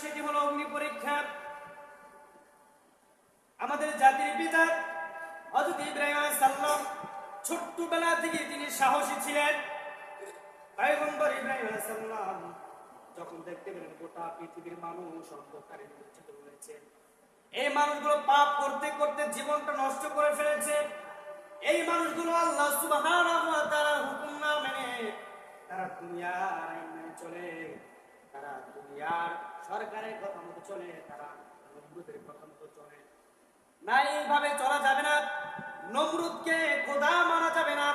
সেটি হলো অগ্নি পরীক্ষা। আমাদের জাতির পিতা হযরত ইব্রাহিম সালাম ছোট্টবেলা থেকে তিনি সাহসী ছিলেন। পয়গম্বর ইব্রাহিম সালাম যখন দেখতে পেলেন গোটা পৃথিবীর মানুষ অন্ধকারে নিমজ্জিত রয়েছে এই মানুষগুলো পাপ করতে করতে জীবনটা নষ্ট করে ফেলেছে। এই মানুষগুলো আল্লাহ সুবহানাহু ওয়া তাআলার হুকুম না মেনে তারা দুনিয়ার মেনে চলে। তারা দুনিয়ার সরকারের কথা মতো চলে, তারা নমরুদের কথা মতো চলে। না, এইভাবে চলা যাবে না। নমরুদকে খোদা মানা যাবে না।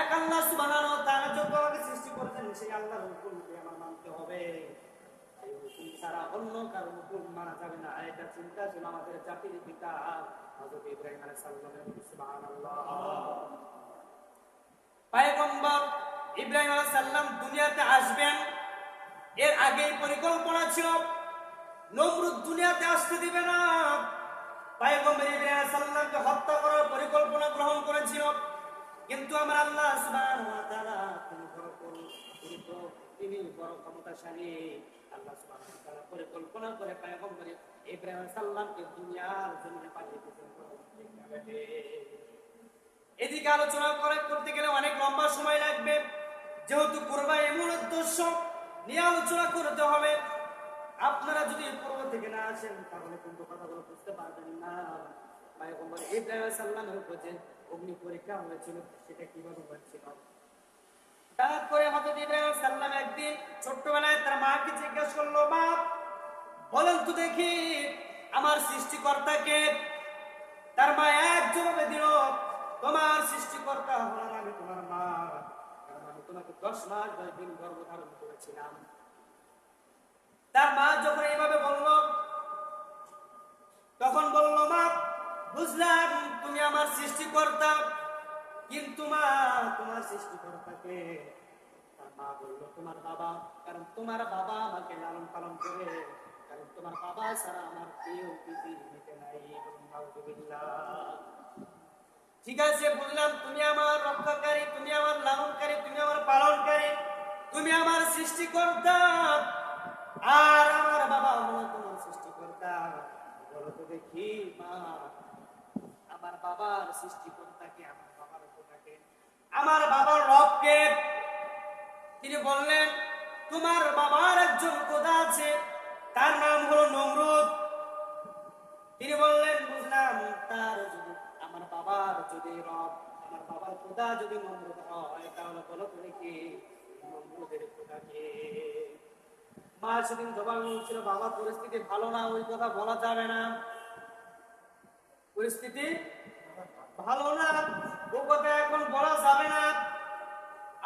এক আল্লাহ সুবহানাহু তাআলা যত সৃষ্টি করেছেন, সেই আল্লাহর হুকুমকে আমার মানতে হবে। হুকুম ছাড়া অন্য কারও হুকুম মানা যাবে না। এটা চিন্তা ছিল আমাদের জাতির পিতা ইব্রাহিম আলাইহিস সালামের পয়গম্বর ইব্রাহিম আলাইহিস সালাম দুনিয়াতে আসবেন। এর আগে পরিকল্পনা ছিল, নমরুদ দুনিয়াতে আসতে দিবে না। পয়গম্বর আলাইহিস হত্যা করার পরিকল্পনা গ্রহণ করেছিল। কিন্তু আমার আল্লাহ সুবহানাহু ওয়া তিনি বড় তিনি তো ক্ষমতাশালী। আল্লাহ পরিকল্পনা করে পয়গম্বর ইব্রাহিম সালামকে দুনিয়ার দিয়েছেন। এদিকে আলোচনা করে করতে গেলে অনেক লম্বা সময় লাগবে। যেহেতু কোরবানি এমন উদ্দেশ্য নিয়ে আলোচনা করতে হবে। আপনারা যদি পূর্ব থেকে না আসেন, তাহলে কিন্তু কথাগুলো বুঝতে পারবেন না। তার করল, মা, বলেন দেখি, আমার সৃষ্টিকর্তাকে, তার মা এক তোমার সৃষ্টিকর্তা হলাম আমি তোমার মা কারণ আমি তোমাকে দশ মাস দশ দিন গর্ভধারণ করেছিলাম। তার মা যখন এইভাবে বলল, তখন বলল, মা, বুঝলাম তুমি আমার সৃষ্টিকর্তা, কিন্তু মা, তোমার সৃষ্টিকর্তাকে তার মা বলল, তোমার বাবা, কারণ তোমার বাবা আমাকে লালন পালন করে, কারণ তোমার বাবা ছাড়া আমার কেউ পৃথিবীতে নাই ঠিক আছে, বুঝলাম, তুমি আমার রক্ষাকারী, তুমি আমার লালনকারী তুমি আমার পালনকারী তুমি আমার সৃষ্টিকর্তা। আর আমার বাবা তোমার সৃষ্টিকর্তা। বলো তো দেখি মা। আমার বাবার সৃষ্টিকর্তাকে, আমার বাবার আমার বাবার রবকে। তিনি বললেন, তোমার বাবার একজন খোদা আছে, তার নাম হলো নমরুদ। তিনি বললেন, বুঝলাম, তার যদি, আমার বাবার যদি রব, আমার বাবার খোদা যদি নমরুদ হয়, তাহলে বলো তো দেখি মা সেদিন জবাব ছিল বাবা পরিস্থিতি ভালো না ওই কথা বলা যাবে না পরিস্থিতি ভালো না ও কথা এখন বলা যাবে না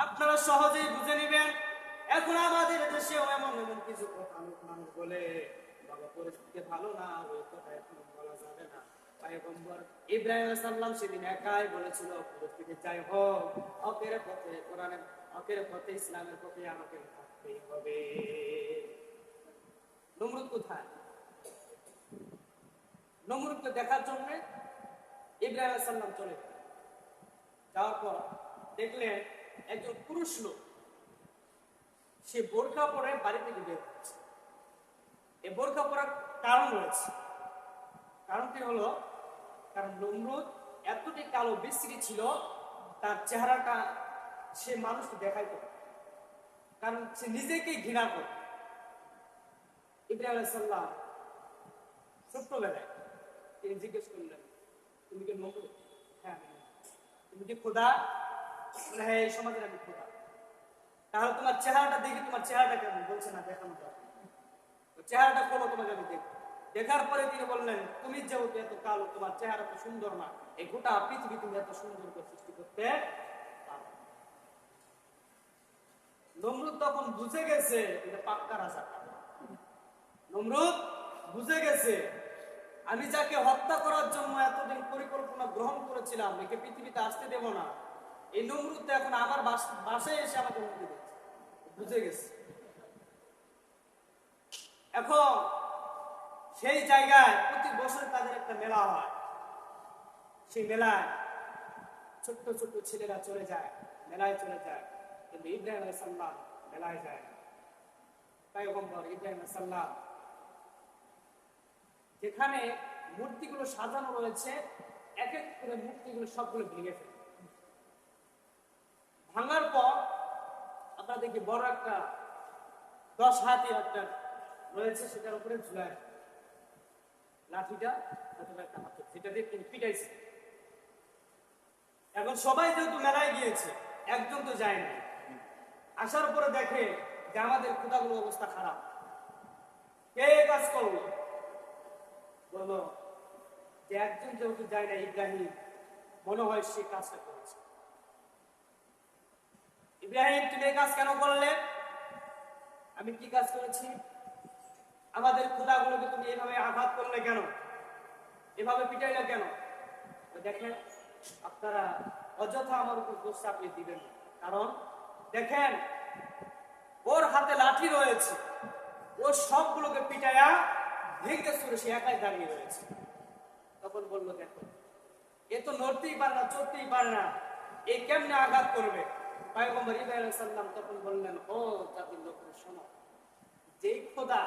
আপনারা সহজেই বুঝে নেবেন, এখন আমাদের দেশেও এমন এমন কিছু কথা লোক মানুষ বলে, বাবা, পরিস্থিতি ভালো না, ওই কথা এখন বলা যাবে না। ইব্রাহিম সেদিন একাই বলেছিল, পরিস্থিতি যাই হোক, হকের পথে কোরআনের হকের পথে ইসলামের পথে আমাকে থাকতেই হবে। নমরুদ কোথায়? নমরুদকে দেখার জন্য ইব্রাহিম সালাম চলে যাওয়ার পর দেখলেন একজন পুরুষ লোক, সে বোরখা পরে বাড়ি থেকে বের হচ্ছে। এই বোরখা পরার কারণ রয়েছে। কারণটি হলো, কারণ নমরুদ এতটাই কালো বিশ্রী ছিল, তার চেহারাটা সে মানুষকে দেখাইতো না। কারণ সে নিজেকেই ঘৃণা করত ইব্রাহিম সালাম ছোট্টবেলায় তিনি জিজ্ঞেস করলেন, তুমি কি নমরুদ হ্যাঁ তুমি কি খোদা? হ্যাঁ এই সমাজের আমি খোদা। তাহলে তোমার চেহারাটা দেখি তোমার চেহারাটা কেমন বলছে না, দেখানো চেহারাটা খোলো, তোমাকে আমি দেখব। দেখার পরে তিনি বললেন, তুমি যেহেতু এত কালো, তোমার চেহারা তো সুন্দর না, এই গোটা পৃথিবী তুমি এত সুন্দর করে সৃষ্টি করতে পারো না। নমরুদ তখন বুঝে গেছে এটা পাক্কা রাজা। নমরুদ বুঝে গেছে, আমি যাকে হত্যা করার জন্য এতদিন পরিকল্পনা গ্রহণ করেছিলাম, একে পৃথিবীতে আসতে দেব না। এই নমরুদ এখন আমার বাস- বাসায় এসে আমাকে হুমকি দিচ্ছে বুঝে গেছে। এখন সেই জায়গায় প্রতি বছর তাদের একটা মেলা হয়। সেই মেলায় ছোট্ট ছোট্ট ছেলেরা চলে যায়, মেলায় চলে যায়। কিন্তু ইব্রাহিম সালাম মেলায় যায় না পয়গম্বর ইব্রাহিম সালাম যেখানে মূর্তিগুলো সাজানো রয়েছে এক এক করে মূর্তিগুলো সবগুলো ভেঙে ফেলে। ভাঙার পর আমরা দেখি বড় একটা দশ হাতি একটা রয়েছে, সেটার উপরে ঝুলায়। লাঠিটা একটা হাতে যেটা দিয়ে তিনি পিটাইছে। এখন সবাই যেহেতু মেলায় গিয়েছে, একজন তো যায় না। আসার পরে দেখে যে আমাদের ক্ষুদাগুলো অবস্থা খারাপ। কে কাজ করল? বলল, যে একজন যেহেতু যায় না ইব্রাহিম, মনে হয় সে কাজটা করেছে। ইব্রাহিম, তুমি কাজ কেন করলে? আমি কি কাজ করেছি? আমাদের ক্ষুদাগুলোকে তুমি এভাবে আঘাত করলে কেন? এভাবে পিটাইলে কেন? দেখেন, আপনারা অযথা আমার উপর দোষ চাপিয়ে দিবেন কারণ, দেখেন ওর হাতে লাঠি রয়েছে। ও সবগুলোকে পিটাইয়া ভেঙে চুরে সে একাই দাঁড়িয়ে রয়েছে। তখন বলল, দেখো, এ তো নড়তেই পারে না, চড়তেই পারে না। এ কেমনে আঘাত করবে? পয়গম্বর ইব্রাহিম তখন বললেন, ও জাতির লোকের, শোনো। যেই খোদা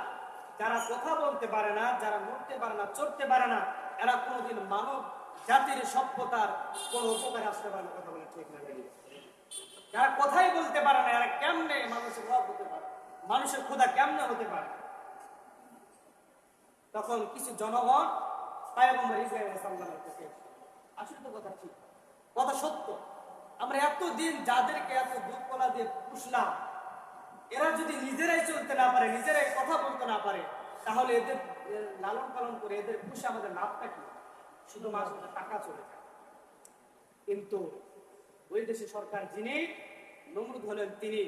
যারা কথা বলতে পারে না, যারা নড়তে পারে না, চড়তে পারে না, এরা কোনোদিন মানব জাতির সভ্যতার কোন উপকারে আসতে পারে না, কথা বলে ঠিক না। যারা কথাই বলতে পারে না, এরা কেমনে মানুষের রব হতে পারে? মানুষের খোদা কেমনে হতে পারে? তখন কিছু জনগণ পায়গম্বর ইসরায়েল সাল্লামের কাছে আসলে তো কথা ঠিক, কথা সত্য। আমরা এতদিন যাদেরকে এত দুধ কলা দিয়ে পুষলাম, এরা যদি নিজেরাই চলতে না পারে, নিজেরাই কথা বলতে না পারে, তাহলে এদের লালন পালন করে এদের পুষে আমাদের লাভটা কি? শুধু মাঝে মাঝে টাকা চলে যায়। কিন্তু ওই দেশে সরকার যিনি নমরুদ হলেন, তিনি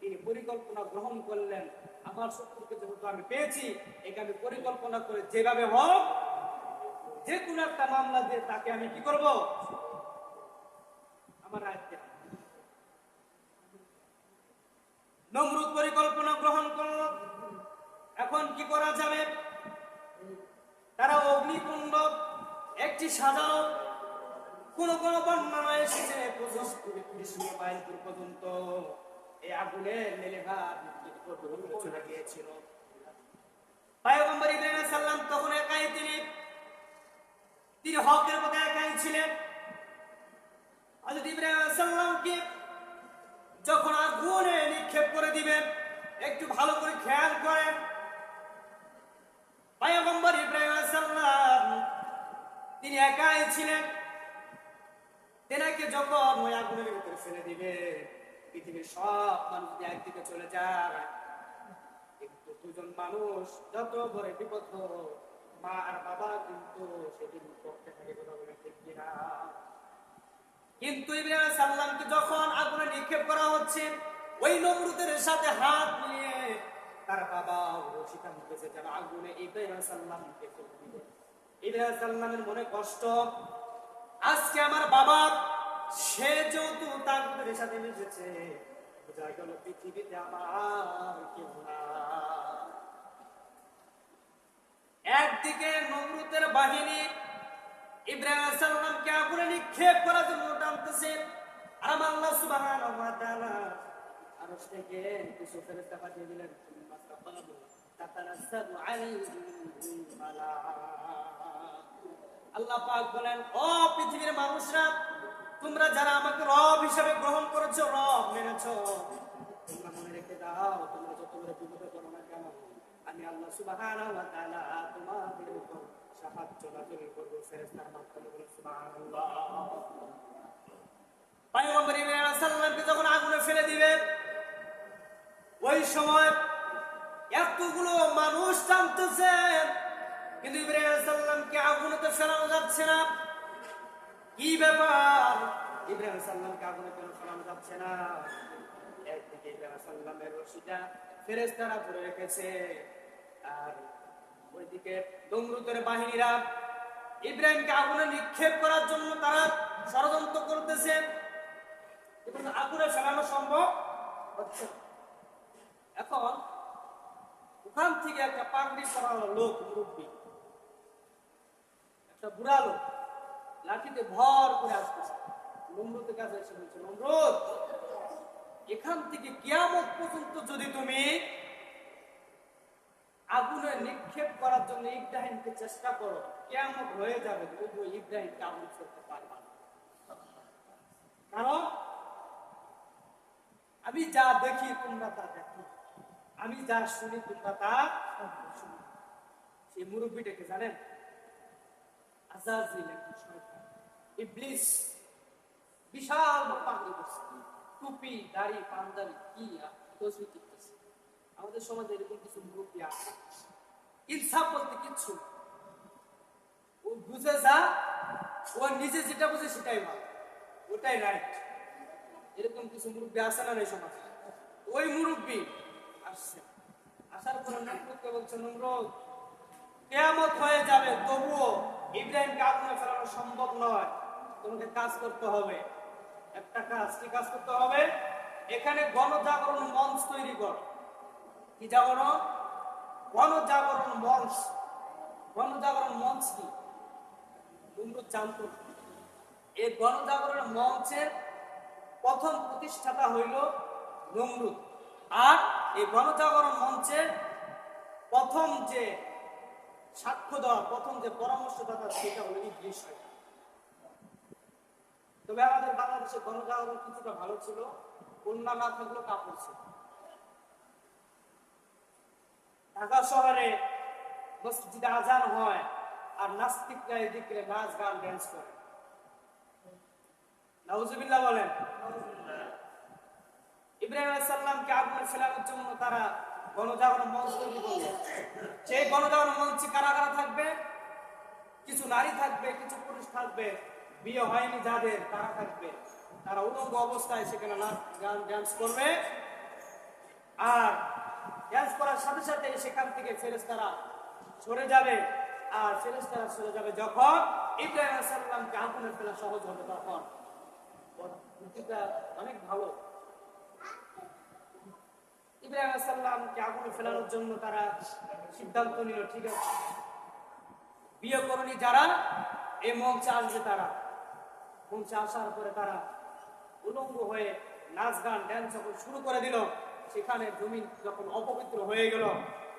তিনি পরিকল্পনা গ্রহণ করলেন। আমার শত্রুকে যেহেতু আমি পেয়েছি, একে আমি পরিকল্পনা করে যেভাবে হোক, যে কোনো একটা মামলা দিয়ে তাকে আমি কি করব আমার আয়ত্তে আনব। নমরুদ পরিকল্পনা গ্রহণ করল এখন কি করা যাবে তারা অগ্নিকুণ্ড একটি সাজানো কোন কোন বর্ণনা এসেছে পর্যন্ত এই আগুনে গিয়েছিল। যখন আগুনে নিক্ষেপ করে দিবেন, একটু ভালো করে খেয়াল করেন। পায়গম্বর ইব্রাহিম তিনি একাই ছিলেন। তেনাকে যখন ওই আগুনের ভিতরে ফেলে দিবে। পৃথিবীর সব মানুষ একদিকে চলে যায়। কিন্তু দুজন মানুষ যত বড় বিপদ মা আর বাবা কিন্তু সেদিন থাকে কিন্তু ইব্রাহিম সাল্লামকে যখন আগুনে নিক্ষেপ করা হচ্ছে, ওই নমরুদের সাথে হাত মিলিয়ে তার বাবা আগুনে ইব্রাহিম সাল্লামকে ইব্রাহিম সাল্লামের মনে কষ্ট আজকে আমার বাবা সে যেহেতু তাগুদের সাথে মিশেছে বোঝা গেল পৃথিবীতে আমার কেউ না একদিকে বাহিনী ইব্রাহিম সাল্লামকে আগুনে নিক্ষেপ করার জন্য আর আল্লাহ সুবহানাহু ওয়া তাআলা কিছু ফেরেশতা পাঠিয়ে দিলেন আল্লাহ পাক বলেন, ও পৃথিবীর মানুষরা, তোমরা যারা আমাকে রব হিসেবে গ্রহণ করেছ, রব মেনেছো। তোমরা মনে রেখে দাও, তোমরা যত বড় বিপদে পড়ো না কেন, আমি আল্লাহ সুবহানাহু ওয়া তাআলা তোমাদের উপর সাহায্য নাযিল করব, ফেরেশতার মাধ্যমে বলে সুবহানাল্লাহ। পয়গম্বর ইব্রাহিম সাল্লামকে যখন আগুনে ফেলে দিবে, ওই সময় এতগুলো মানুষ টানতেছে কিন্তু ইব্রাহিম আগুনে তো ফেলানো যাচ্ছে না। কি ব্যাপার? ইব্রাহিম আগুনে কেন ফেলানো যাচ্ছে না? একদিকে ইব্রাহিম সাল্লামের রশিটা ফেরেশতারা ধরে রেখেছে, আর ওইদিকে দমরুতের বাহিনীরা ইব্রাহিমকে আগুনে নিক্ষেপ করার জন্য তারা ষড়যন্ত্র করতেছে। আগুনে ফেলানো সম্ভব হচ্ছে এখন ওখান থেকে একটা পাগড়ি করা লোক মুরব্বী একটা বুড়া লোক লাঠিতে ভর করে আসতেছে নমরুদের কাছে এসে বলছে, নমরুদ, এখান থেকে কিয়ামত পর্যন্ত যদি তুমি আগুনে নিক্ষেপ করার জন্য ইব্রাহিমকে চেষ্টা করো কেমন হয়ে যাবে, তবুও ইব্রাহিমকে আগুন করতে পারবা কারণ আমি যা দেখি তোমরা তা দেখো। আমি যা শুনি তোমরা তা শুনি। সেই মুরব্বীটাকে জানেন? ও নিজে যেটা বুঝে সেটাই ভালো। ওটাই রাইট এরকম কিছু মুরব্বী আছে না সমাজে? ওই মুরব্বী আসছে। আসার পর বলছে, নমরুদ, কেয়ামত হয়ে যাবে, তবুও ইব্রাহিমকে আগুনে ফেলানো সম্ভব নয়। তোমাকে কাজ করতে হবে। একটা কাজ, কি কাজ করতে হবে? এখানে গণজাগরণ মঞ্চ তৈরি কর। কি জাগরণ? গণজাগরণ মঞ্চ। গণজাগরণ মঞ্চ কি? তোমরা জানতো। এই গণজাগরণ মঞ্চের প্রথম প্রতিষ্ঠাতা হইল নমরুদ। আর এই গণজাগরণ মঞ্চের প্রথম যে সাক্ষ্য দেওয়া, প্রথম যে পরামর্শদাতা, সেটা হলো ইবলিশ। তবে আমাদের বাংলাদেশের গণজাগরণ কিছুটা ভালো ছিল কন্যা না থাকলেও কাপড় ছিল ঢাকা শহরে মসজিদে আজান হয় আর নাস্তিকরা এদিকে নাচ, গান ড্যান্স করে নাউজুবিল্লাহ বলেন, ইব্রাহিম আলাইহিস সালামকে আগুনে ফেলানোর জন্য তারা গণজাগরণ মঞ্চ তৈরি করল সেই গণজাগরণ মঞ্চে কারা কারা থাকবে? কিছু নারী থাকবে, কিছু পুরুষ থাকবে, বিয়ে হয়নি যাদের, তারা থাকবে। তারা উলঙ্গ অবস্থায় সেখানে নাচ, গান ড্যান্স করবে। আর ড্যান্স করার সাথে সাথে সেখান থেকে ফেরেশতারা সরে যাবে। আর ফেরেশতারা সরে যাবে যখন ইব্রাহিম আলাইহিস সালামকে আগুনে ফেলা সহজ হবে তখন। অনেক ভালো। আগুনে ফেলানোর জন্য তারা সিদ্ধান্ত নিল, ঠিক আছে। বিয়ে করণী যারা মঞ্চে আসবে তারা। মঞ্চে আসার পরে তারা উলঙ্গ হয়ে নাচ গান ড্যান্স যখন শুরু করে দিল, সেখানে জমিন যখন অপবিত্র হয়ে গেল,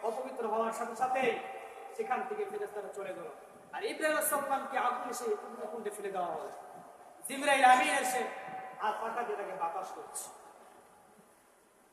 অপবিত্র হওয়ার সাথে সাথে সেখান থেকে ফেরেস্তারা চলে গেল। আর ইব্রাহিম সাল্লামকে আগুন এসে কুণ্ডে ফেলে দেওয়া হলো। জিবরাইল আমিন এসে আর পাটা দিয়ে তাকে বাতাস করছে আল্লাহ সুবহানাহু ওয়া তাআলা বলেন ইয়া নারকুনি বারাদাও ওয়া সালাম আলা